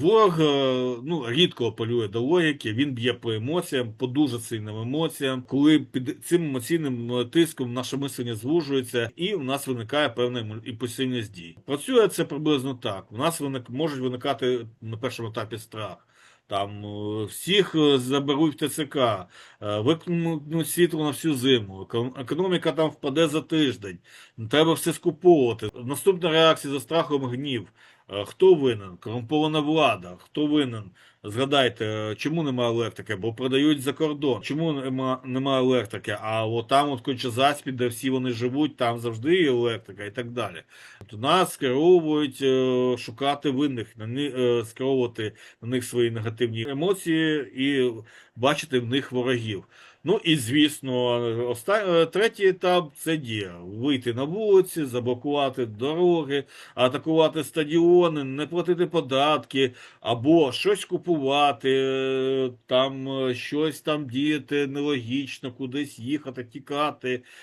Ворог е, ну, рідко апелює до логіки, він б'є по емоціям, по дуже сильним емоціям. Коли під цим емоційним е, тиском наше мислення звужується, і в нас виникає певна імпульсивність дій. Працює це приблизно так. У нас виник, можуть виникати на першому етапі страх. Там е, всіх заберуть в ТЦК, викинуть світло на всю зиму, економіка там впаде за тиждень, треба все скуповувати. Наступна реакція за страхом гнів. Хто винен? Корумпована влада. Хто винен? Згадайте, чому немає електрики? Бо продають за кордон. Чому нема, немає електрики? А от там, от Кончазаспі, де всі вони живуть, там завжди є електрика і так далі. От нас скеровують е, шукати винних, на ни- е, скеровувати на них свої негативні емоції і бачити в них ворогів. Ну і звісно, оста... е, третій етап це дія. Вийти на вулиці, заблокувати дороги, атакувати стадіони, не платити податки, або щось купувати, е, там е, щось там діяти нелогічно, кудись їхати, тікати.